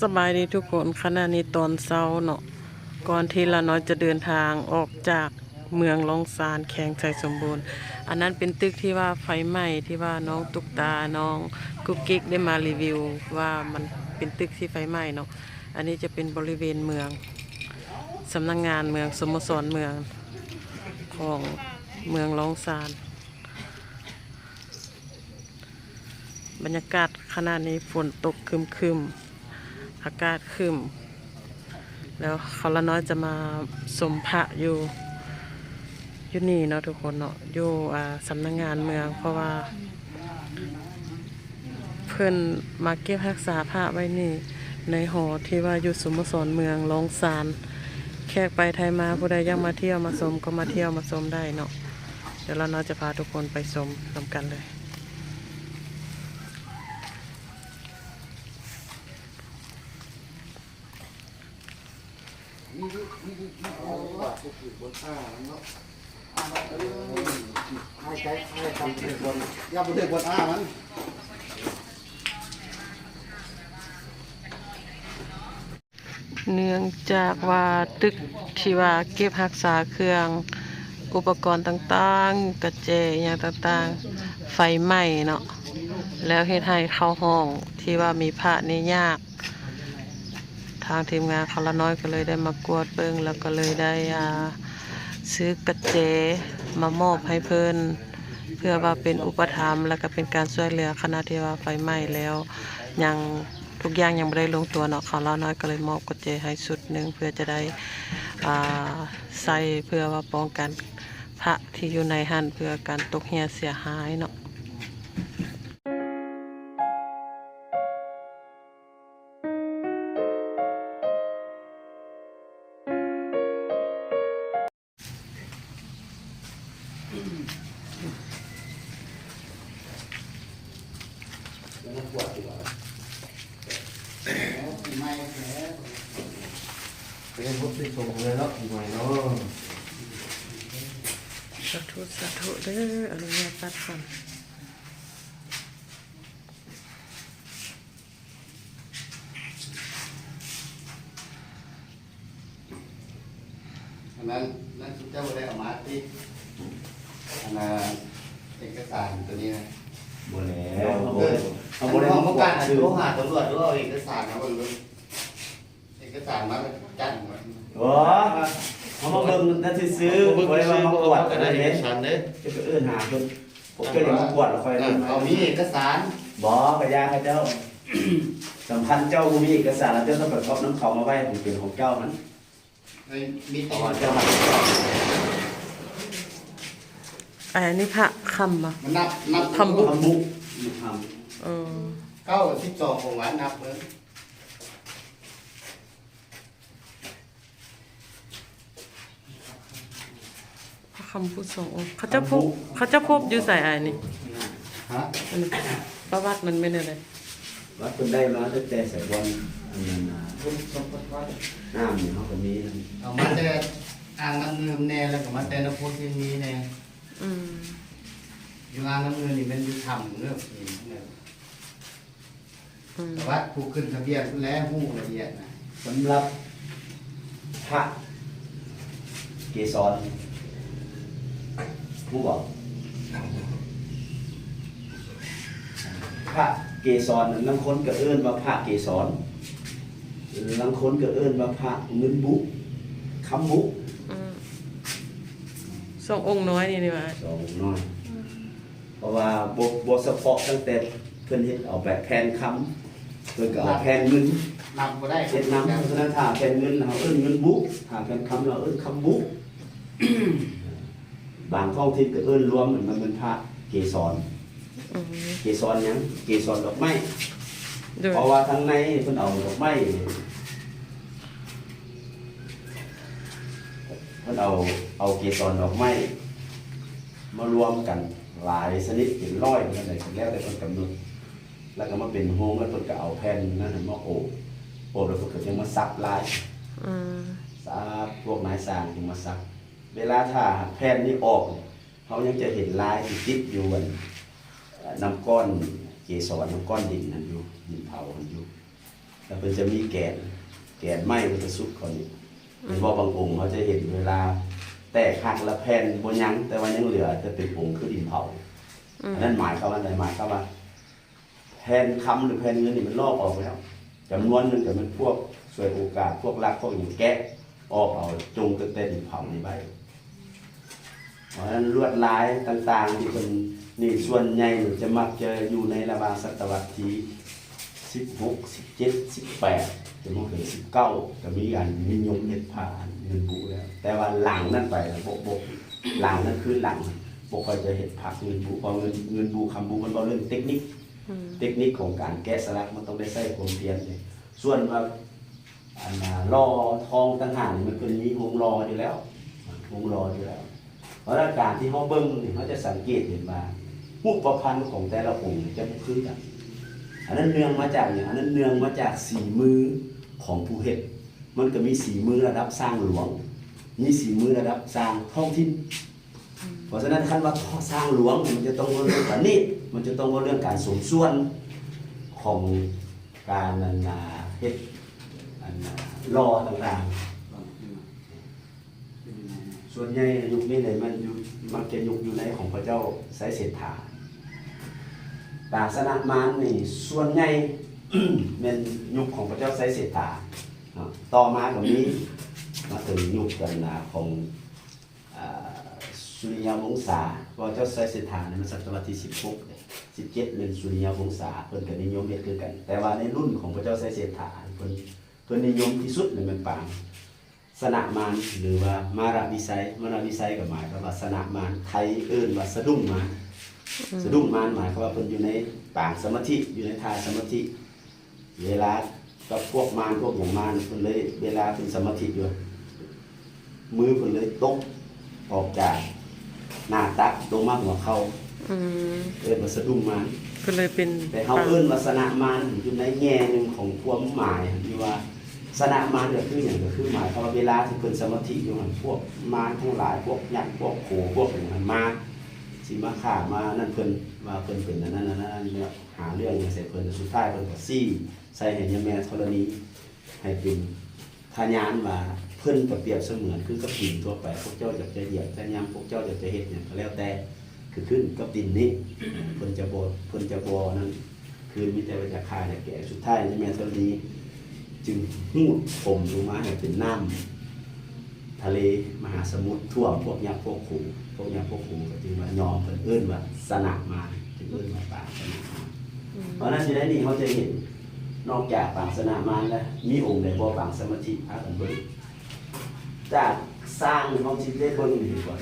สบายดีทุกคนขณะนี้ตอนเช้าเนาะก่อนที่ละน้อยจะเดินทางออกจากเมืองลองซานแข่งใจสมบูรณ์ อันนั้นเป็นตึกที่ว่าไฟไหม้ที่ว่าน้องตุกตาน้องกุ๊กกิ๊กได้มารีวิวว่ามันเป็นตึกที่ไฟไหม้เนาะอันนี้จะเป็นบริเวณเมืองสำนักงงานเมืองสโมสรเมืองของเมืองลองซานบรรยากาศขณะนี้ฝนตกคึมคึมๆ อากาศครึมแล้วเขาละน้อยจะมาสมพระอยู่อยู่นี่เนาะทุกคนเนาะอยู่อ่าสำนักงงานเมือง เพราะว่า เพิ่อนมาเก็บรักษาพระไว้นี่ ในหอที่ว่าอยู่สมสรเมืองลองซานแขกไปไทยมาผู้ใดยังมาเที่ยวมาชมก็มาเที่ยวมาชมได้เนาะเดี๋ยวเราน้อยจะพาทุกคนไปชมนำกันเลย ให้ใจให้ทำเป็นบนอย่าไปเด็กบนอ้ามันเนื่องจากว่าตึกที่ว่าเก็บรักษาเครื่องอุปกรณ์ต่างๆ กระเจอย่างต่างๆ ไฟไหม้เนาะแล้วเฮ็ดให้เข้าห้องที่ว่ามีพระนี่ยากางทีมงานเขาละน้อยก็เลยได้มากวดเบิ่งแล้วก็เลยได้ซื้อกระเจมามอบให้เพิ่นเพื่อว่าเป็นอุปถัมภ์แล้วก็เป็นการช่วยเหลือคณะที่ว่าไฟไหม้แล้วยังทุกอย่างยังไม่ได้ลงตัวเนาะเขาละน้อยก็เลยมอบกระเจให้สุดหนึ่งเพื่อจะได้ใส่เพื่อว่าป้องกันพระที่อยู่ในหันเพื่อการตกเหียเสียหายเนาะาธุสาธุเด้ออนุญาตตัดก่อนอันนั้นนั่นสุดเจ้าได้เอามาที่อันนั้นเอกสารตัวนี้นะบ่แล้เอาวเบอร์เอาเบอร์ของประกันโทรหาตำรวจด้วยเอาเอกสารนะเบอร์เอกสารมาจันไว้โอ้ เขามาเบิ่งนั่นสิซื้อบ่ได้ว่ามากวดกันได้ได้เอเฮ็กดสารเด้อจะไปเอิ้นหาเพิ่นผมก็เลยมากวดแล้วค่อยเอามีเอกสารบ่กระยาเขาเจ้าสำคัญเจ้าบ่มีเอกสารแล้วเจ้าต้องไปครอบน้ำเขามาไว้ผมเป็นของเจ้ามันมีเพต่อราะว่าเจ้าเจ้ามันอันนี้พระคำอะมันนับนับทำบุญทำบุกทเออเก้าสิบสองของวันนับเพิ่ม พระ คำผู้ทรงองค์เขาจะพบเขาจะพบอยู่ใส่อันนี้ฮะอันนี้ประวัติมันไม่ได้เลยำวัดเพิ่นได้มาตั้งแต่สายบอลอันนั้นน่ะน้ำนี่เฮาก็มีนั่นเอามาแต่อ่างน้ำเงินแน่แล้วก็มาแต่น้ำพุที่นี้แน่อืมอยู่อ่างน้ำเงินนี่มันอยู่ถ้ำเรื่องนี้เนี่ยอืมแต่ว่าผู้ขึ้นทะเบียนผู้แล้วหู้ละเอียดนะสำหรับพระเกศร ผู้บอกพระเกศรนั้นลังคนก็เอิ้นว่าพระเกศรลังคนก็เอิ้นว่าพระเงินบุคำบุอืมทรงองค์น้อยนี่นี่ว่าสองน้อย เพราะว่าบทบทเฉพาะตั้งแต่เพิ่นเฮ็ดเอาแบบแผ่นคำเพิ่นก็เอาแผ่นเงินนำก็ได้เฮ็ดนำเพราะฉะนั้นถ้าแผ่นเงินเราเอิ้นเงินบุถ้าแผ่นคำเราเอิ้นคำบุ บางท้องถิ่นก็เอิ้นรวมเหมือนมันเป็นพระเกศรอืมเกศรหยังเกศรดอกไม้ด้วยเพราะว่าทั้งในเพิ่นเอาดอกไม้เพิ่นเอาเอาเกศรดอกไม้มารวมกันหลายชนิดเป็นร้อยนั่นแหละแล้วแต่เพิ่นกำหนดแล้วก็มาเป็นโฮงแล้วเพิ่นก็เอาแผ่นนั้นนะมาโอบโอบแล้วเพิ่นก็ยังมาซักลายอืมซักพวกไม้สร้างยังมาซัก เวลาถ้าแผ่นนี้ออกเนี่ยเขายังจะเห็นลายที่ติดอยู่บนเอ่อน้ำก้อนเกสรน้ำก้อนดินนั่นอยู่ดินเผามันอยู่แแต่เป็นจะมีแกนแกนไม้มันจะสุกเขานี่เห็นว่าบางองค์เขาจะเห็นเวลา แตกหักและแผ่นบนยัง แต่ว่ายังเหลือจะเป็นองค์คือดินเผาอืมอันนั้นหมายความว่าอะไรหมายความว่าแผ่นคำหรือแผ่นเงินนี่มันลอกออกแล้วจำนวนหนึงแต่มันพวกสวยโอกาสพวกรักพวกอย่างแกะออกเอาจงตั้งแต่ดินเผาในใบ เพราะฉะนั้นลวดลายต่างๆ ที่เป็นนี่ส่วนใหญ่จะมักจะอยู่ในระหว่างศตวรรษที่สิบหกสิบเจ็ดสิบแปดจะมาถึงสิบเก้าจะมีการนิยมเห็ดผ่านเงินบูแล้วแต่ว่าหลังนั่นไปบกบกหลังนั่นคือหลังบกคอยจะเห็ดผักเงินบูเพราะเงินเงินบูคำบูมันเป็นเรื่องเทคนิคเทคนิคของการแกะสลักมันต้องได้ใส่ความเพียรเลยส่วนว่าอันน่อทองต่างหากมันเป็นมีวงรออยู่แล้ววงรออยู่แล้ว เพราะว่าการที่เขาเบิ้งเนี่ยเขาจะสังเกตเห็นว่ารูปประพันธ์ของแต่ละองค์จะบ่คือกันอันนั้นเนื่องมาจากอย่างอันนั้นเนื่องมาจากสีมือของผู้เฮ็ดมันก็มีสีมือระดับสร้างหลวง มีสีมือระดับสร้างท้องถิ่นเพราะฉะนั้นคันว่าสร้างหลวงมันจะต้องเรื่องการนิดมันจะต้องเรื่องการสมส่วนของการนันาเฮ็ดอันน่ะรอต่างๆ ส่วนใหญ่ยุคนี้เลยมันอยู่มักจะยุคอยู่ในของพระเจ้าไสยเศรษฐาศาสนามารนี่ส่วนใหญ่เป็นยุคของพระเจ้าไสยเศรษฐาต่อมาก็มีมาถึงยุคกันนาของสุริยาวงศาพระเจ้าไซสิทธาเนี่ยมันศตวรรษที่16เลย17เป็นสุริยาวงศาเพิ่นก็นิยมเฮ็ดคือกัน แต่ว่าในรุ่นของพระเจ้าไซสิทธาเพิ่นเพิ่นนิยมที่สุดเนี่ยมันปาง สนามานหรือว่ามาราวิไสมาราวิไสก็หมายความว่าสนามานไทยเอิ้นว่าสะดุ้งมานสะดุ้งมานหมายความว่าเพิ่นอยู่ในปางสมาธิอยู่ในท่าสมาธิ เวลากับพวกมารพวกอย่างมารเพิ่นเลยเวลาเป็นสมาธิอยู่มือเพิ่นเลยตกออกจากหน้าตักลงมาหัวเขาอืมเอิ้นว่าสะดุ้งมารก็เลยเป็นแต่เขาเอิ้นว่าสนะมารอยู่ในแง่หนึงของความหมายที่ว่า สนะมารก็คืออย่างก็คือหมายความว่าเวลาที่เพิ่นสมาธิอยู่หันพวกมารทั้งหลายพวกยักษ์พวกโขพวกอย่างนั้นมาสิมาฆ่ามานั่นเพิ่นว่าเพิ่นเป็นอันนั้นอันนั้นอันนี้เนี่ยหาเรื่องอย่างเสร็จเพิ่นสุดท้ายเพิ่นก็ซี่ใส่ให้ยแม่ธรณีให้เป็นพยานว่าเพิ่นก็เปรียบเสมือนคือกับดินทั่วไปพวกเจ้าจะจะเหยียบจะยำพวกเจ้าจะจะเฮ็ดเนี่ยก็แล้วแต่คือขึ้นกับดินนี้เพิ่นจะบ่เพิ่นจะบ่นั้นคือมีแต่ว่าจะคายแต่แก่สุดท้ายในแม่ธรณี จึงหูดผมลงมาให้เป็นน้ำทะเลมหาสมุทรท่วมพวกยักษ์พวกขู่พวกยักษ์พวกขู่ก็จึงว่ายอมเพิ่นเอิ้นว่าสนะมาจึงเอิ้นว่าปางสนะมาเพราะฉะนั้นสิได้นี่เขาจะเห็นนอกจากปางสนะมาแล้วมีองค์ใดบ่ปางสมาธิพากันเบิ่งจากสร้างเขาสิได้เบิ่งดีกว่า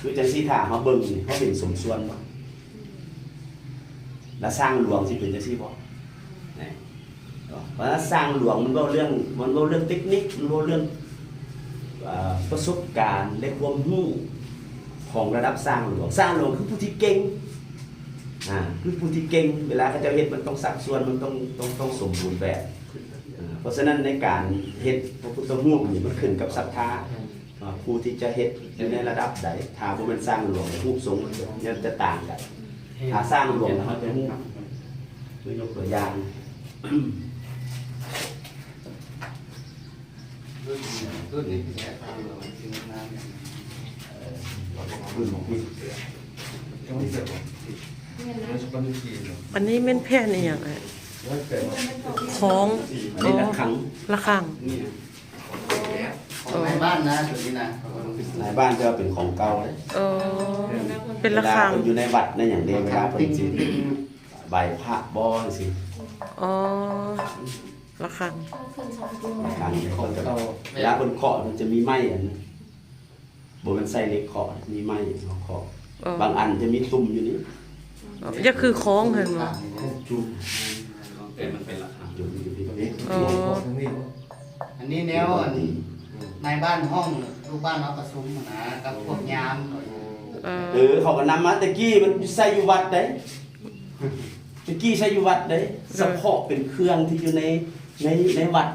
คือจังซี่ถ้าเขาเบิ่งนี่เขาเป็นสมส่วนบ่แล้วสร้างหลวงสิเป็นจังซี่บ่นี่ เพราะฉะนั้นสร้างหลวงมันก็เรื่องมันก็เรื่องเทคนิคมันก็เรื่องเอ่อประสบการณ์และความรู้ของระดับสร้างหลวงสร้างหลวงคือผู้ที่เก่งอ่าคือผู้ที่เก่งเวลาเขาจะเฮ็ดมันต้องสัดส่วนมันต้องต้องต้องสมบูรณ์แบบอ่าเพราะฉะนั้นในการเฮ็ดพระพุทธรูปนี่มันขึ้นกับศรัทธาอ่าผู้ที่จะเฮ็ดอยู่ในระดับใดถ้าบ่แม่นสร้างหลวงรูปทรงมันจะต่างกันถ้าสร้างหลวงเขาจะฮู้คือยกตัวอย่าง รุ่นนี้แค่ทางเราซึ่งน้ำเนี่ยรุ่นของพี่อันนี้แม่นแพทย์นี่หยังของอันนี้ละครั้งละคังนี่นะของในบ้านนะตัวนี้นะเขาก็ต้องหลายบ้านจะเป็นของเก่าเลยเออเป็นละลาครังอยู่ในวัดนั่นอย่างเดียวเวลาเพิ่นสิใบพระบ่จังซี่อ๋อ ละครังละครั้งเพิ่นก็เวลาเพิ่นเคาะมันจะมีไม้อันบ่แม่นใส่เหล็กเคาะมีไม้เขาเคาะเออบางอันจะมีตุ่มอยู่นี่จะคือของเห็นบ่จุ่มแต่มันเป็นละครั้งจุ่มอยู่ที่นี่อ๋ออันนี้แนวอันในบ้านห้องลูกบ้านเราประชุมนะกับพวกยามเออเออเขาก็นำมาตะกี้มันใส่อยู่วัดได้ตะกี้ใส่อยู่วัดได้เฉพาะเป็นเครื่องที่อยู่ใน ในในวัด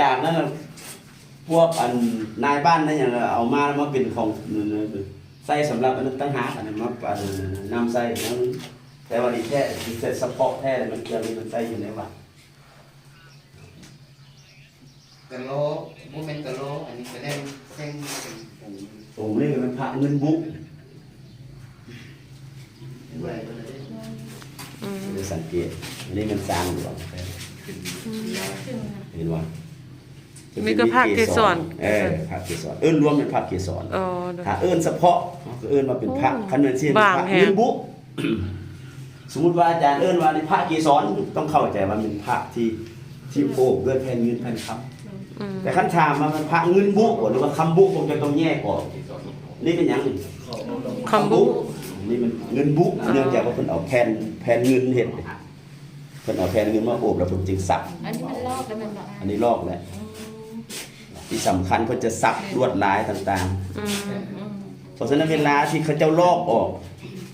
จากนั้นน่ะพวกอันนายบ้านนั่นอย่างเอามาแล้วมาเป็นของใส่สำหรับอันนั้นตั้งหากอันนั้นมาอันนำใส่นั้นแต่ว่าดีแท้ดีแท้เฉพาะแท้เลยมันเครื่องนี้มันใส่อยู่ในวัดกะโหลกบ่แม่นกะโหลกอันนี้ก็เล่นเส้นเป็นผงองค์นี้มันพระเงินบุกด้วยก็เลยอืมจะสังเกตอันนี้มันสร้างหลวง เห็นว่ามีมีก็ภาคเกสรเออภาคเกสรเอิ้นรวมเป็นภาคเกสรอ๋อเด้อถ้าเอิ้นเฉพาะก็เอิ้นว่าเป็นพระโอ้คันเป็นเช่นบางพระแฮะเงินบุสมมุติว่าอาจารย์เอิ้นว่าในพระเกสรต้องเข้าใจว่าเป็นพระที่ที่โอบด้วยแผ่นเงินแผ่นคำอืมแต่คันถามว่ามันพระเงินบุหรือว่าคำบุผมจะต้องแยกออกนี่เป็นหยังนี่คำบุนี่มันเงินบุเนื่องจากว่าเพิ่นเอาแผ่นแผ่นเงินเฮ็ด เพิ่นเอาแผ่นเงินมาโอบแล้วเพิ่นจึงสับ อันนี้มันลอกแล้วมันบอกอันนี้ลอกแหละที่สำคัญเพิ่นจะซับลวดลายต่างอืมๆ เพราะฉะนั้นเวลาที่เขาเจ้าลอกออก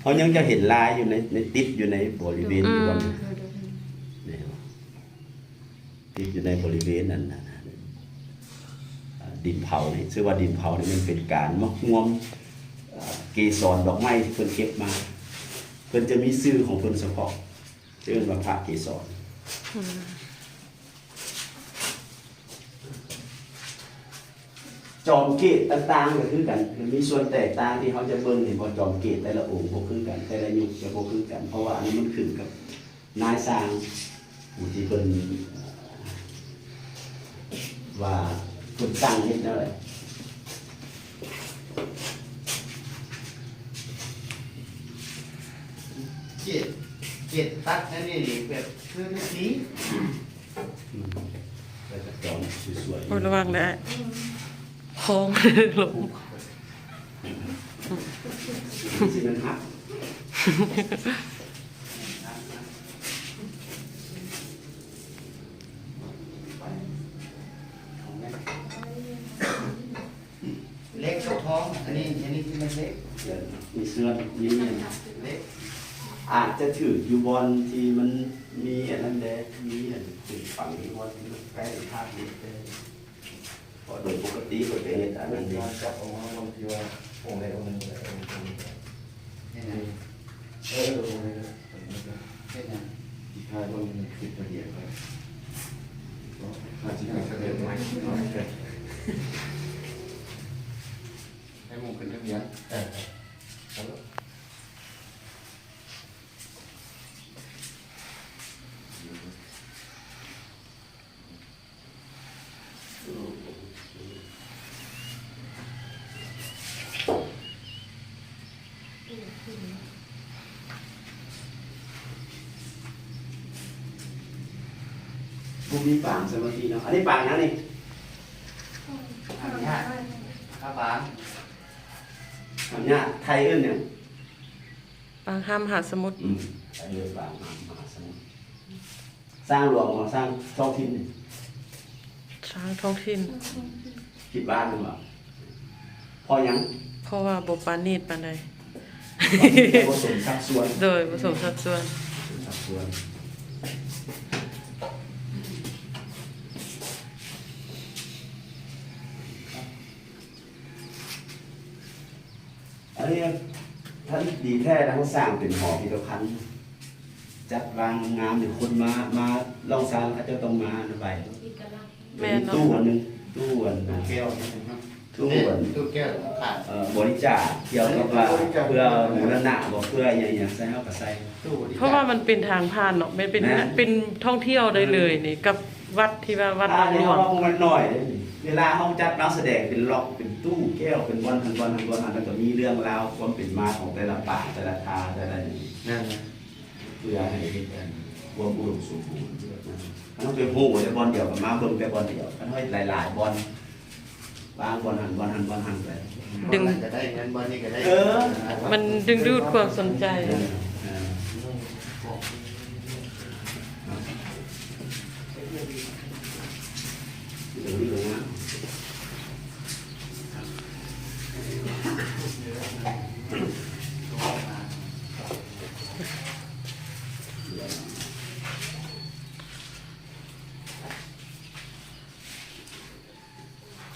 เขายังจะเห็นลายอยู่ในในติดอยู่ในบริเวณอยู่บนนี่ติดอยู่ในบริเวณนั้นนะอ่าดินเผานี่ชื่อว่าดินเผานี่มันเป็นการมะม่วงอ่าเกสรดอกไม้ที่เพิ่นเก็บมา เพิ่นจะมีชื่อของเพิ่นเฉพาะ ชื่อว่าพระเกสรจอมเกตต่างๆก็คือกันมันมีส่วนแตกต่างที่เขาจะเบิ่งเห็นว่าจอมเกตแต่ละองค์บ่คือกัน แต่ละยุคจะบ่คือกัน เพราะว่าอันนี้มันขึ้นกับนายสร้างผู้ที่เพิ่นว่าเพิ่นตั้งเฮ็ดแนวใดเจ็ดเจ็ดตัดนั่นนี่แบบคือสีอืมแล้วก็จอมสวยโอ้ยระวังได้โค้งลงๆสิมันฮักเล็กกับท้อง อันนี้ อันนี้ที่มันเล็กเดี๋ยวมีเสื้อมีอันเล็ก อาจจะถือยูบอลที่มันมีอันนั้นแดมีอันถือฝั่งนี้บอลที่มันใกล้ภาพนี้แต่เพราะโดยปกติก็เห็นอันนั้นเองจับออกมาบางทีว่าองค์ใดองค์หนึ่งองค์ใดองค์หนึ่งนี่นะเออองค์ใดเช่นนั้นที่ทายมันคิดละเอียดไปอาจจะเป็นเสด็จใหม่น้อยเกินให้มุนขึ้นทะเบียน เออ บุมีปางสมาธิเนาะ อันนี้ปางนะนี่อันนี้ข้าบางอันนี้ไทยเอิ้นเนี่ยปางห้ามหาสมุทรอืมไทยเอิ้นปางมหาสมุทรสร้างหลวงมาสร้างท้องถิ่นนี่ช้างท้องถิ่นคิดบ้านหรือเปล่าพอยังเพราะว่าบ่ปานนีดปานใดผสมสัดส่วน โดยผสมสัดส่วนสัดส่วน นนี้ท่านดีแท้นะเขาสร้างเป็นหอพิพิธภัณฑ์จัดวางงามหรือคนมามาลองสร้างเขาจะต้องมาใบแม่นเนาะตู้อันหนึงตู้อันนะ แก้วนะครับตู้อันตู้แก้วขาดเอ่อบริจาคเกี่ยวกับว่าเพื่อมูลนะบ่เพื่ออย่างอย่างใส่เฮาก็ใส่ ตู้บจเพราะว่ามันเป็นทางผ่านเนาะมันเป็นแม่นเป็นท่องเที่ยวได้เลยนี่กับวัดที่ว่าวัดถ้าบางในหลวห้องงมันน้อยเด้นี่เวลาเฮาจัดนักแสดงเป็นล็อกเป็น ตู้แก้วเป็นบอลทันบอลทันบอลทันแล้วก็มีเรื่องราวความเป็นมาของแต่ละป่าแต่ละทาแต่ละนี่นั่นนะเพื่อให้เฮ็ดกันความอุดมสมบูรณ์มันต้องเป็นฮู้ว่าแต่บอลเดียวกับมาเบิ่งแต่บอลเดียวมันให้หลาย ๆ บอลวางบอลหันบอลหันบอลหันไปดึงบอลนั้นก็ได้เงินบอลนี่ก็ได้เออ มันดึงดูดความสนใจเออเออเดี๋ยวนี้เลยนะ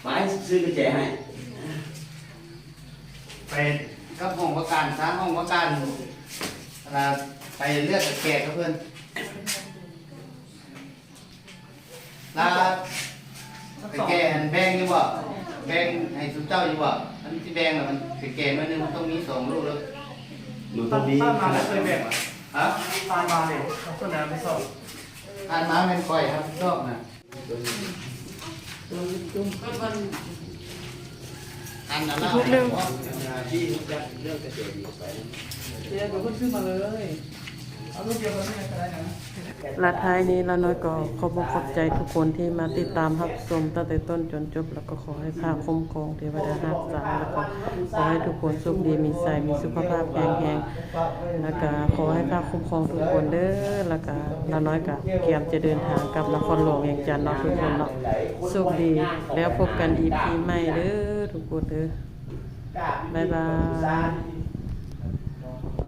ไปซื้อกระ แจให้ไปกับห้องว่าการสร้างห้องว่าการเวลาไปเลือกกับแขกกับเพื่อนลาไปแกอันแบงอยู่บ่แบงให้สุเจ้าอยู่บ่อันที่แบงน่ะมันไปแกมันนึงมันต้องมีสองลูกแล้วหนูต้องมีบ้านมาแล้วเคยแบ่งอะฮะบ้านมาเนี่ยเขาส่วนน้ำไปสอบอ่านมาเป็นคอยครับชอบน่ะอัน นั้นละพูดเร็วที่จัดเรื่องเกษตรดีไปเดี๋ยวเดี๋ยวก็ซื้อมาเลยเอาลูกเดียวกันไม่ได้นะและท้ายนี้เราน้อยก็ขอบอกขอบใจทุกคนที่มาติดตามรับชมตั้งแต่ต้นจนจบ แล้วก็ขอให้พาคุ้มครองเทวดารักษาแล้วก็ขอให้ทุกคนสุขดีมีใสมีสุขภาพแข็งแรงแล้วก็ขอให้พาคุ้มครองทุกคนเด้อแล้วก็เราน้อยก็เตรียมจะเดินทางกลับนครหลวงเวียงจันทน์เนาะทุกคนเนาะสุขดีแล้วพบกัน EP ใหม่เด้อทุก คนเด้อบ๊ายบาย